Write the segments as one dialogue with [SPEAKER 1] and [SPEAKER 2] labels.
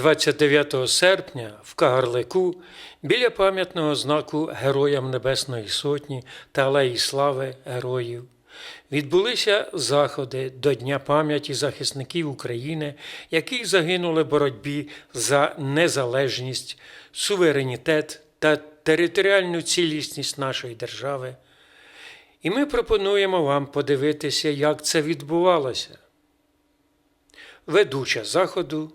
[SPEAKER 1] 29 серпня в Кагарлику біля пам'ятного знаку Героям Небесної Сотні та Алеї Слави Героїв відбулися заходи до Дня пам'яті захисників України, які загинули в боротьбі за незалежність, суверенітет та територіальну цілісність нашої держави. І ми пропонуємо вам подивитися, як це відбувалося ведуча заходу,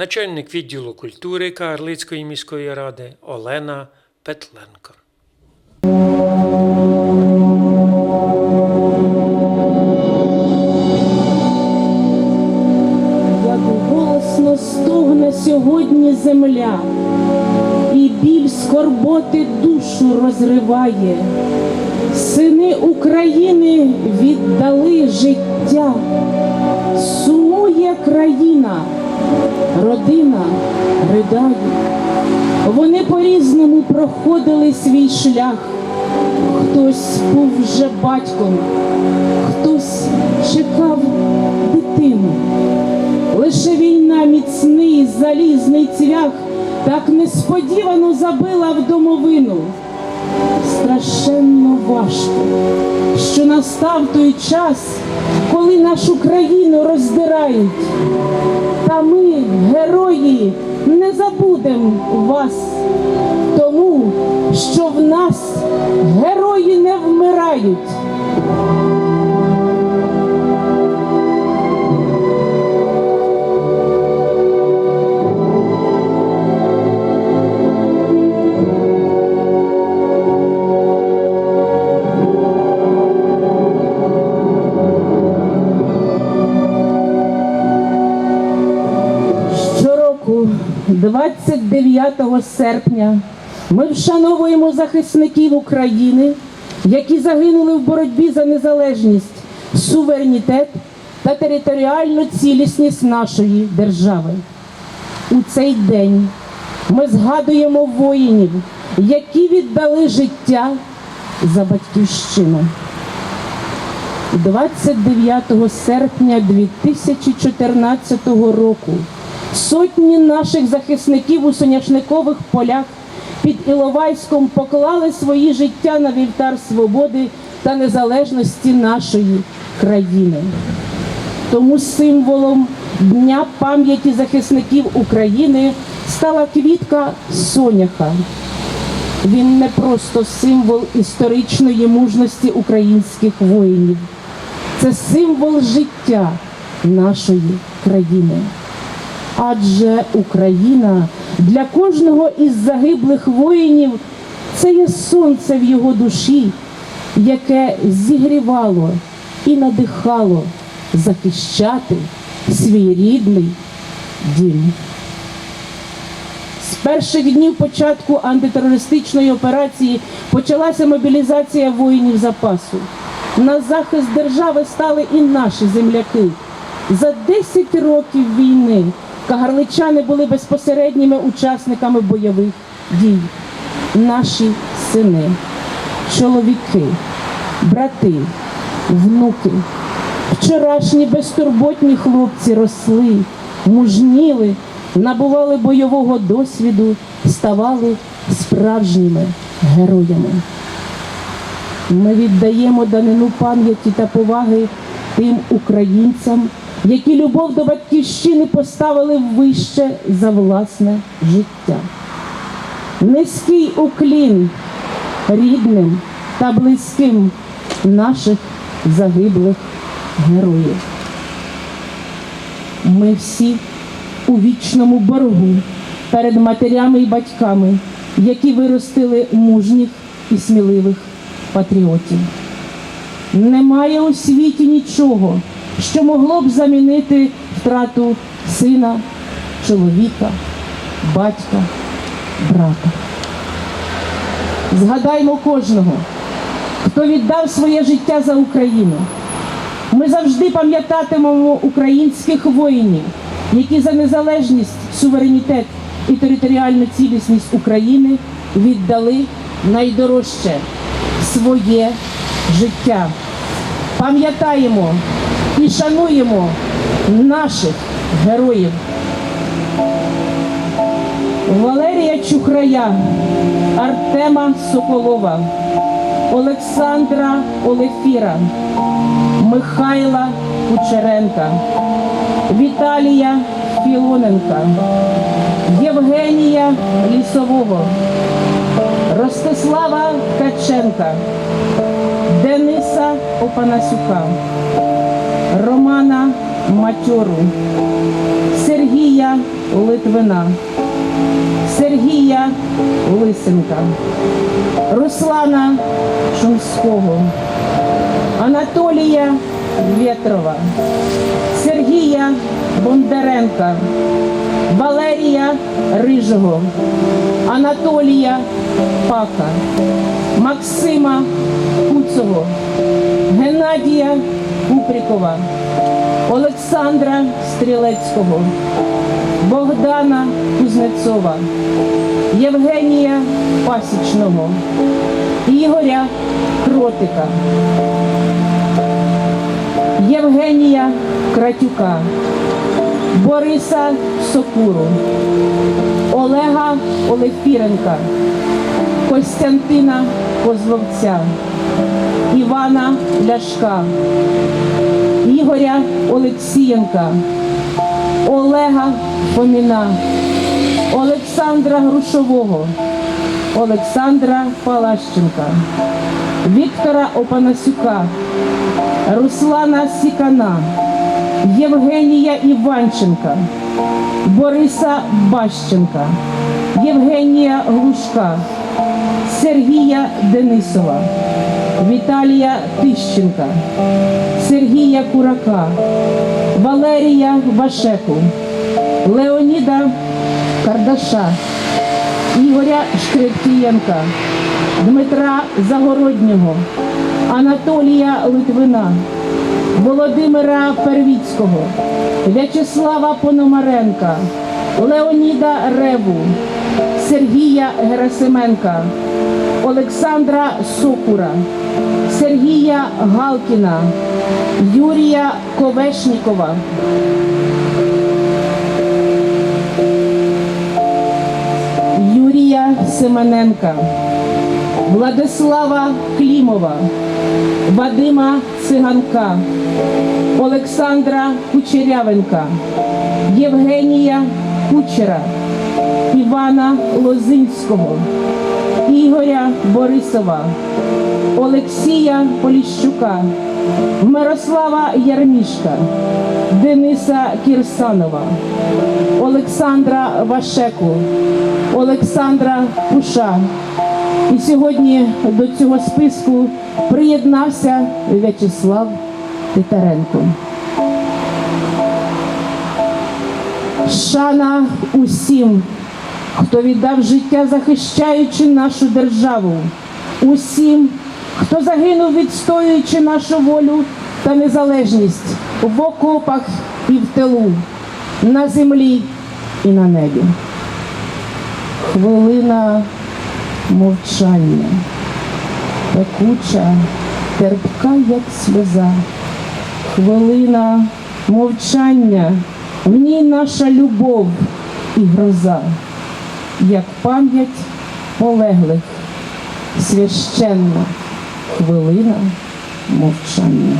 [SPEAKER 1] начальник відділу культури Карлицької міської ради Олена Петленко.
[SPEAKER 2] Як голосно стогне сьогодні земля, і біль скорботи душу розриває. Сини України віддали життя, сумує країна, родина ридає. Вони по-різному проходили свій шлях. Хтось був вже батьком, хтось чекав дитину. Лише війна міцний залізний цвях так несподівано забила в домовину. Страшенно важко, що настав той час, коли нашу країну роздирають. Та ми, герої, не забудемо вас, тому що в нас герої не вмирають. 29 серпня, ми вшановуємо захисників України, які загинули в боротьбі за незалежність, суверенітет та територіальну цілісність нашої держави. У цей день ми згадуємо воїнів, які віддали життя за батьківщину. 29 серпня 2014 року сотні наших захисників у соняшникових полях під Іловайськом поклали свої життя на вівтар свободи та незалежності нашої країни. Тому символом Дня пам'яті захисників України стала квітка соняха. Він не просто символ історичної мужності українських воїнів, це символ життя нашої країни. Адже Україна для кожного із загиблих воїнів це є сонце в його душі, яке зігрівало і надихало захищати свій рідний дім. З перших днів початку антитерористичної операції почалася мобілізація воїнів запасу. На захист держави стали і наші земляки. За 10 років війни кагарличани були безпосередніми учасниками бойових дій. Наші сини, чоловіки, брати, внуки, вчорашні безтурботні хлопці росли, мужніли, набували бойового досвіду, ставали справжніми героями. Ми віддаємо данину пам'яті та поваги тим українцям, які любов до батьківщини поставили вище за власне життя. Низький уклін рідним та близьким наших загиблих героїв. Ми всі у вічному боргу перед матерями і батьками, які виростили мужніх і сміливих патріотів. Немає у світі нічого, що могло б замінити втрату сина, чоловіка, батька, брата. Згадаймо кожного, хто віддав своє життя за Україну. Ми завжди пам'ятатимемо українських воїнів, які за незалежність, суверенітет і територіальну цілісність України віддали найдорожче своє життя. Пам'ятаємо шануємо наших героїв. Валерія Чухрая, Артема Соколова, Олександра Олефіра, Михайла Кучеренка, Віталія Філоненка, Євгенія Лісового, Ростислава Ткаченка, Дениса Опанасюка, Романа Матьору, Сергія Литвина, Сергія Лисенка, Руслана Шумського, Анатолія Вєтрова, Сергія Бондаренка, Валерія Рижого, Анатолія Пака, Максима Куцого, Геннадія Купрікова, Олександра Стрілецького, Богдана Кузнецова, Євгенія Пасічного, Ігоря Кротика, Євгенія Кратюка, Бориса Сокуру, Олега Олефіренка, Костянтина Козловця, Івана Ляшка, Ігоря Олексієнка, Олега Фоміна, Олександра Грушового, Олександра Палащенка, Віктора Опанасюка, Руслана Сікана, Євгенія Іванченка, Бориса Бащенка, Євгенія Глушка, Сергія Денисова, Віталія Тищенка, Сергія Курака, Валерія Вашеку, Леоніда Кардаша, Ігоря Шкрептієнка, Дмитра Загороднього, Анатолія Литвина, Володимира Первіцького, В'ячеслава Пономаренка, Леоніда Реву, Сергія Герасименка, Олександра Сокура, Сергія Галкіна, Юрія Ковешнікова, Юрія Семененка, Владислава Клімова, Вадима Циганка, Олександра Кучерявенка, Євгенія Кучера, Івана Лозинського, Ігоря Борисова, Олексія Поліщука, Мирослава Ярмішка, Дениса Кірсанова, Олександра Вашеку, Олександра Пуша. І сьогодні до цього списку приєднався В'ячеслав Титаренко. Шана усім, хто віддав життя, захищаючи нашу державу, усім, хто загинув, відстоюючи нашу волю та незалежність в окопах і в тилу, на землі і на небі. Хвилина мовчання, пекуча, терпка, як сльоза. Хвилина мовчання, в ній наша любов і гроза, як пам'ять полеглих, священна хвилина мовчання.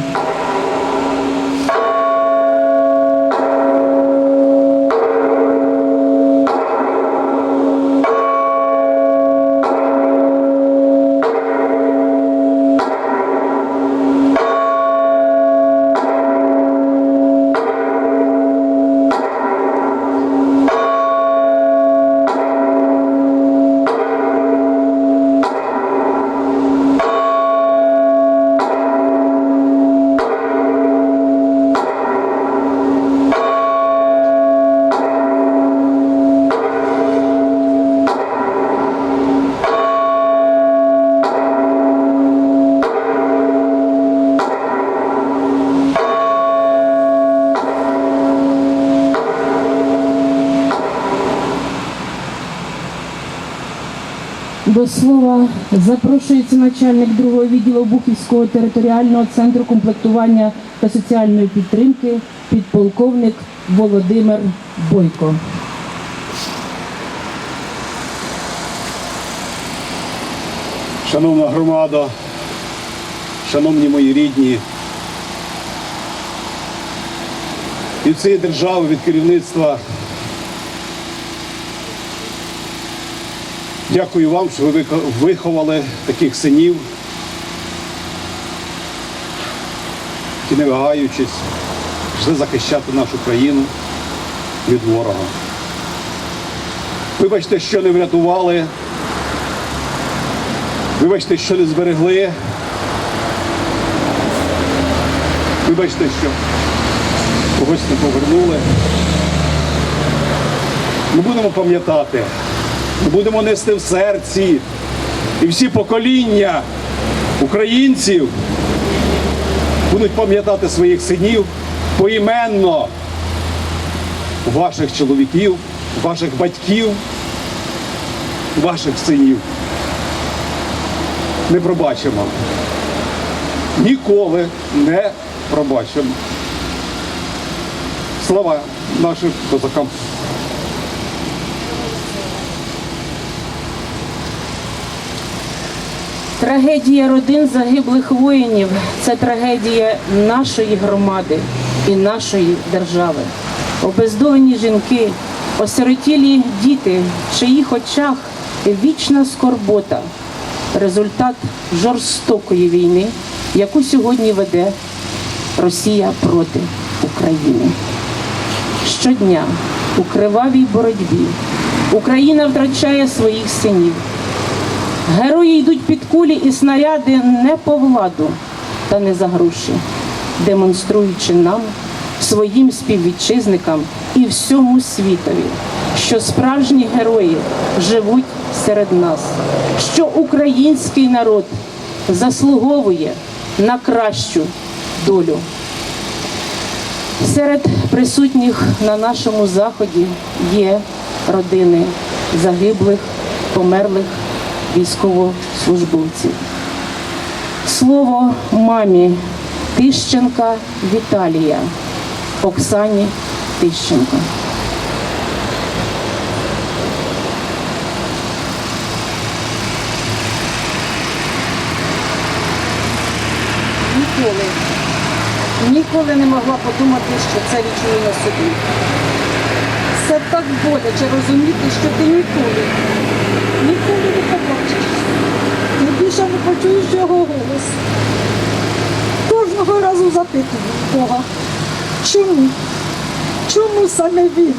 [SPEAKER 2] Запрошується начальник другого відділу Бухівського територіального центру комплектування та соціальної підтримки, підполковник Володимир Бойко.
[SPEAKER 3] Шановна громада, шановні мої рідні, від цієї держави, від керівництва Дякую вам, що ви виховали таких синів, які не вагаючись, пішли захищати нашу країну від ворога. Вибачте, що не врятували. Вибачте, що не зберегли. Вибачте, що когось не повернули. Ми будемо пам'ятати, будемо нести в серці і всі покоління українців будуть пам'ятати своїх синів поіменно ваших чоловіків, ваших батьків, ваших синів не пробачимо. Ніколи не пробачимо. Слава нашим козакам.
[SPEAKER 2] Трагедія родин загиблих воїнів це трагедія нашої громади і нашої держави. Обездолені жінки, осиротілі діти, в чиїх очах вічна скорбота, результат жорстокої війни, яку сьогодні веде Росія проти України. Щодня у кривавій боротьбі Україна втрачає своїх синів. Герої йдуть під кулі і снаряди не по владу та не за гроші, демонструючи нам, своїм співвітчизникам і всьому світові, що справжні герої живуть серед нас, що український народ заслуговує на кращу долю. Серед присутніх на нашому заході є родини загиблих, померлих військовослужбовців. Слово мамі Тищенка Віталія, Оксані Тищенко. Ніколи, ніколи не могла подумати, що це відчую на собі. Це так боляче розуміти, що ти ніколи, ніколи не побачиш. Ти більше не почуєш його голос.
[SPEAKER 4] Кожного разу запитую Бога, чому? Чому саме він?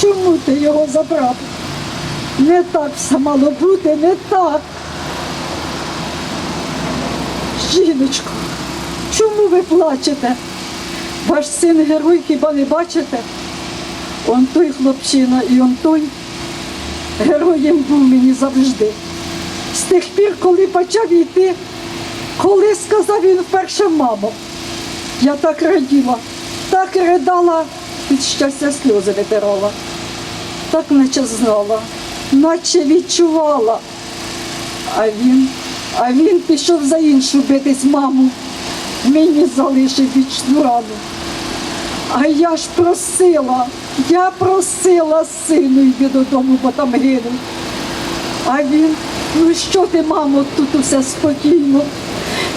[SPEAKER 4] Чому ти його забрав? Не так все мало бути, не так. Жіночко, чому ви плачете? Ваш син герой хіба не бачите? Он той хлопчина і он той героєм був мені завжди. З тих пір, коли почав йти, коли сказав він вперше мамо, я так раділа, так ридала, від щастя сльози витирала. Так наче знала, наче відчувала. А він, а він пішов за іншу битись маму. Мені залишив вічну рану. А я ж просила, я просила сину, йди додому, бо там гинуть. А він, ну що ти, мамо, тут усе спокійно.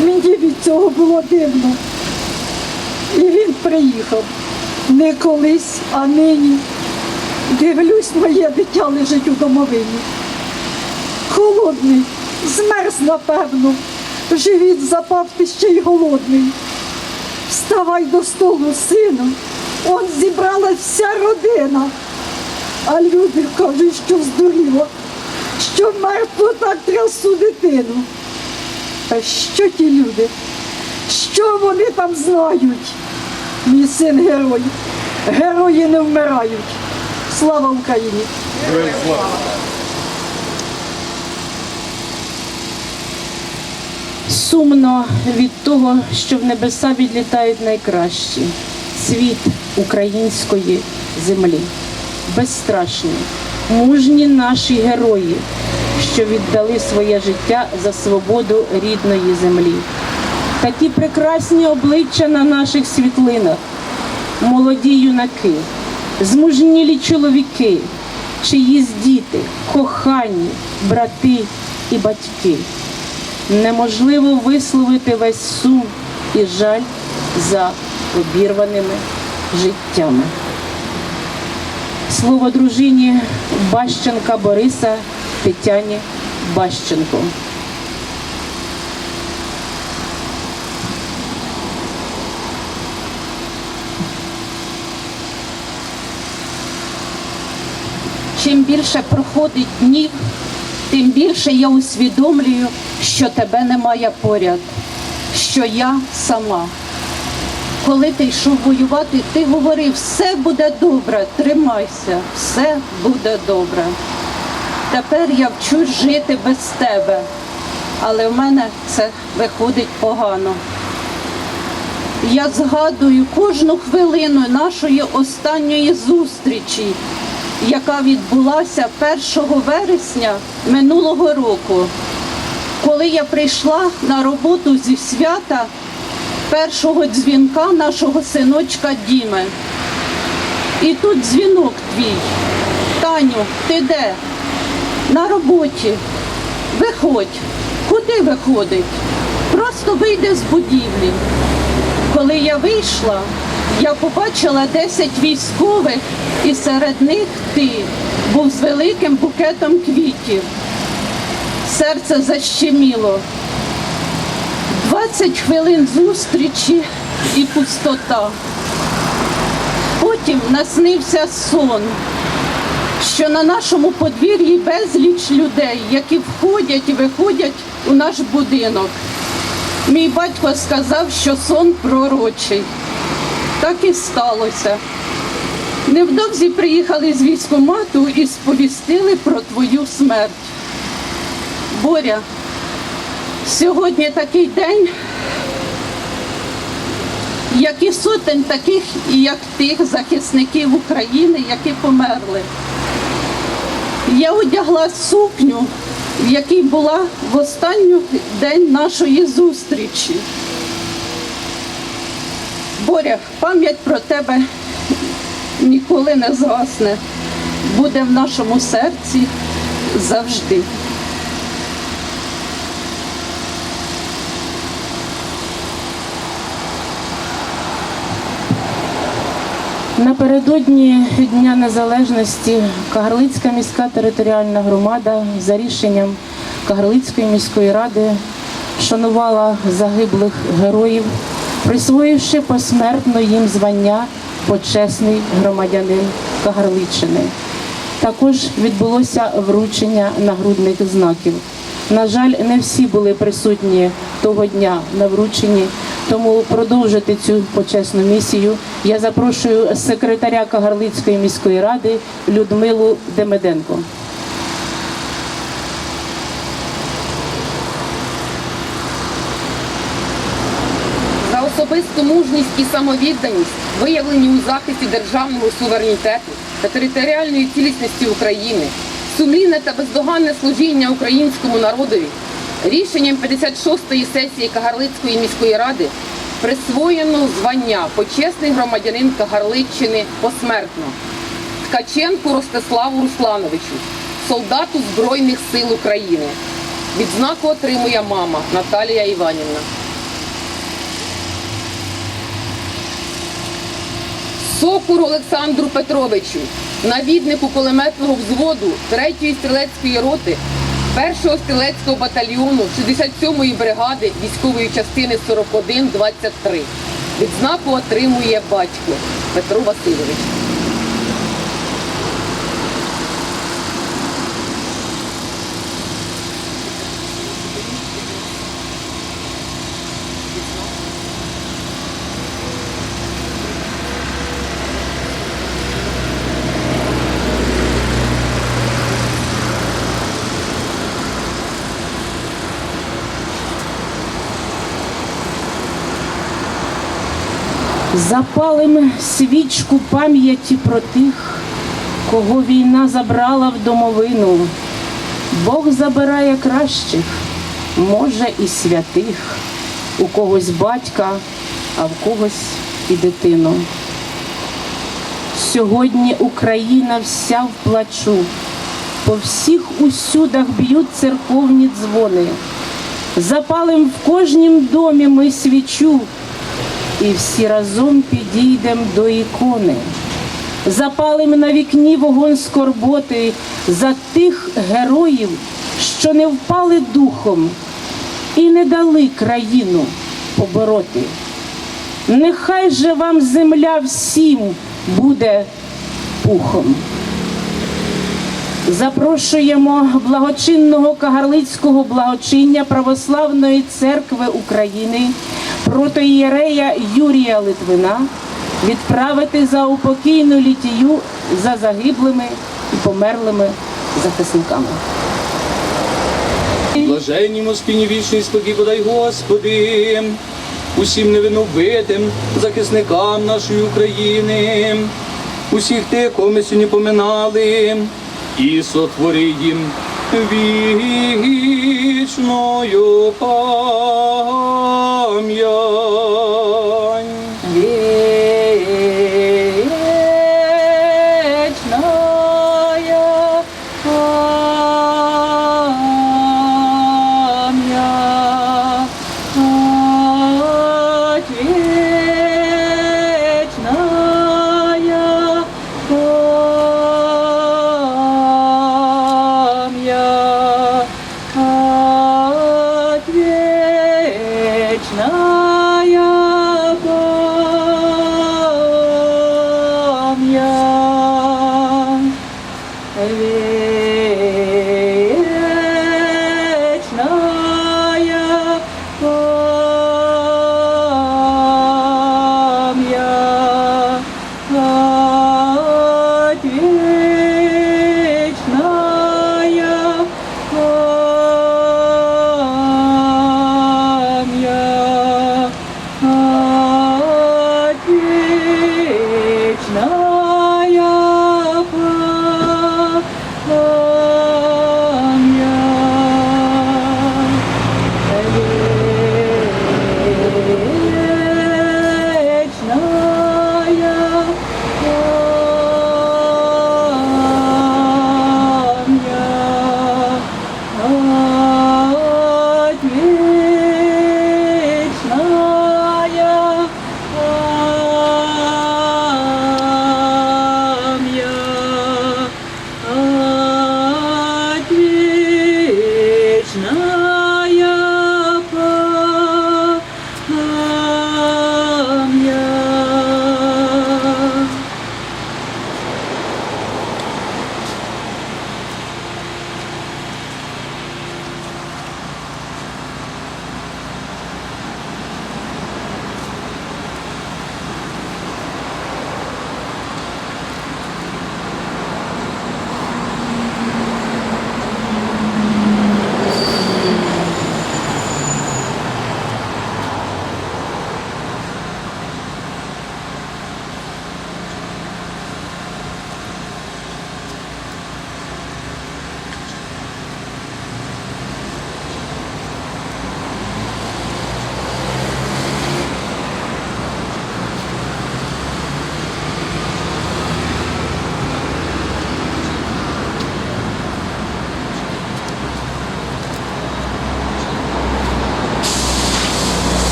[SPEAKER 4] Мені від цього було дивно. І він приїхав не колись, а нині. Дивлюсь, моє дитя лежить у домовині. Холодний, змерз, напевно. Живіт запав ти ще й голодний. Вставай до столу, сину. Он зібралась вся родина. А люди кажуть, що здуріло, що мертво так трясу дитину. А що ті люди? Що вони там знають? Мій син герой. Герої не вмирають. Слава Україні!
[SPEAKER 2] Сумно від того, що в небеса відлітають найкращі світ української землі. Безстрашні, мужні наші герої, що віддали своє життя за свободу рідної землі. Такі прекрасні обличчя на наших світлинах, молоді юнаки, змужнілі чоловіки, чиїсь діти, кохані, брати і батьки. неможливо висловити весь сум і жаль за обірваними життями. Слово дружині Бащенка Бориса Тетяні Бащенко.
[SPEAKER 5] Чим більше проходить днів, тим більше я усвідомлюю, що тебе немає поряд, що я сама. Коли ти йшов воювати, ти говорив, все буде добре, тримайся, все буде добре. Тепер я вчусь жити без тебе, але в мене це виходить погано. Я згадую кожну хвилину нашої останньої зустрічі, яка відбулася 1 вересня минулого року, коли я прийшла на роботу зі свята першого дзвінка нашого синочка Діми. І тут дзвінок твій. Таню, ти де? На роботі. Виходь. Куди виходить? Просто вийди з будівлі. Коли я вийшла, я побачила 10 військових, і серед них ти був з великим букетом квітів. Серце защеміло. 20 хвилин зустрічі і пустота. Потім наснився сон, що на нашому подвір'ї безліч людей, які входять і виходять у наш будинок. Мій батько сказав, що сон пророчий. Так і сталося. Невдовзі приїхали з військомату і сповістили про твою смерть. Боря, сьогодні такий день, як і сотень таких, як тих захисників України, які померли. Я одягла сукню, в якій була в останній день нашої зустрічі. Боря, пам'ять про тебе ніколи не згасне, буде в нашому серці завжди.
[SPEAKER 2] Напередодні Дня Незалежності Кагарлицька міська територіальна громада за рішенням Кагарлицької міської ради вшанувала загиблих героїв, присвоївши посмертно їм звання почесний громадянин Кагарличини. Також відбулося вручення нагрудних знаків. На жаль, не всі були присутні того дня на врученні, тому продовжити цю почесну місію я запрошую секретаря Кагарлицької міської ради Людмилу Демеденко.
[SPEAKER 6] за особисту мужність і самовідданість, виявлені у захисті державного суверенітету та територіальної цілісності України, сумлінне та бездоганне служіння українському народові, рішенням 56-ї сесії Кагарлицької міської ради присвоєно звання почесний громадянин Кагарличчини посмертно Ткаченку Ростиславу Руслановичу, солдату Збройних сил України. Відзнаку отримує мама Наталія Іванівна. Сокуру Олександру Петровичу, навіднику кулеметного взводу 3-ї стрілецької роти 1-го стрілецького батальйону 67-ї бригади військової частини 41-23. Відзнаку отримує батько Петро Васильович.
[SPEAKER 2] Запалим свічку пам'яті про тих, кого війна забрала в домовину. Бог забирає кращих, може і святих, у когось батька, а в когось і дитину. Сьогодні Україна вся в плачу, по всіх усюдах б'ють церковні дзвони. запалим в кожнім домі ми свічу, і всі разом підійдем до ікони. Запалим на вікні вогонь скорботи за тих героїв, що не впали духом і не дали країну побороти. Нехай же вам земля всім буде пухом. Запрошуємо благочинного кагарлицького благочиння Православної церкви України протоієрея Юрія Литвина відправити за упокійну літію за загиблими і померлими захисниками.
[SPEAKER 7] Блаженні моспіні вічний спокій подай, Господи, усім невинувитим захисникам нашої України, усіх тих, кого ми сьогодні поминали, і сотвори їм вічною пам'ять.
[SPEAKER 4] Память,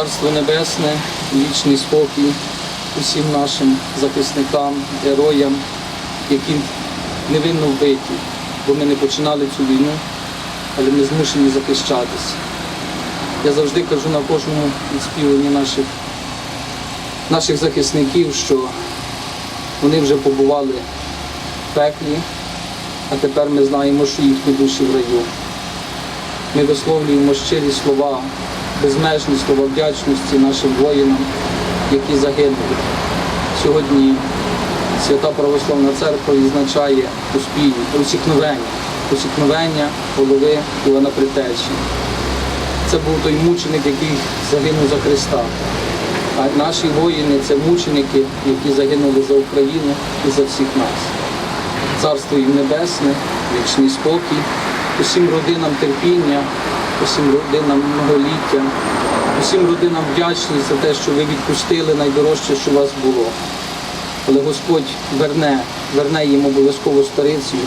[SPEAKER 7] Царство Небесне, вічний спокій усім нашим захисникам, героям, які невинно вбиті, бо ми не починали цю війну, але ми змушені захищатися. Я завжди кажу на кожному відспіванні наших, наших захисників, що вони вже побували в пеклі, а тепер ми знаємо, що їхні душі в раю. Ми висловлюємо щирі слова, безмежні слова вдячності нашим воїнам, які загинули. Сьогодні Свята Православна Церква відзначає успіння, усікновення, усікновення голови Івана Притечі. Це був той мученик, який загинув за Христа. А наші воїни це мученики, які загинули за Україну і за всіх нас. Царство їм небесне, вічний спокій, усім родинам терпіння, усім родинам многоліття, усім родинам вдячність за те, що ви відпустили найдорожче, що у вас було. Але Господь верне, верне їм обов'язково старицею,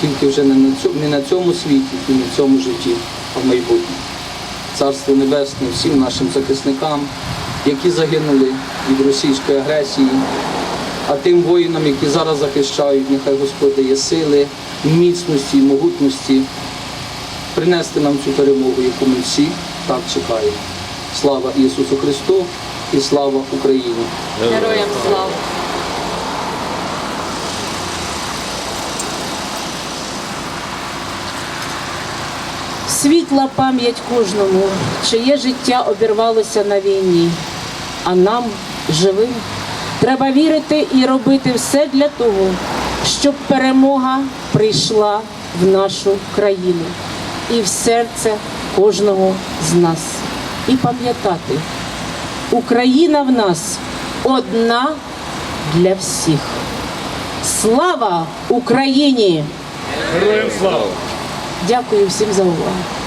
[SPEAKER 7] тільки вже не на цьому, не на цьому світі і не в цьому житті, а в майбутньому. Царство Небесне всім нашим захисникам, які загинули від російської агресії, а тим воїнам, які зараз захищають, нехай Господь дає сили, міцності і могутності принести нам цю перемогу, яку ми всі так чекаємо. Слава Ісусу Христу і слава Україні!
[SPEAKER 6] Героям слава!
[SPEAKER 2] Світла пам'ять кожному, чиє життя обірвалося на війні. А нам, живим, треба вірити і робити все для того, щоб перемога прийшла в нашу країну і в серце кожного з нас. І пам'ятати, Україна в нас одна для всіх. Слава Україні!
[SPEAKER 3] Героям слава!
[SPEAKER 2] Дякую всім за увагу.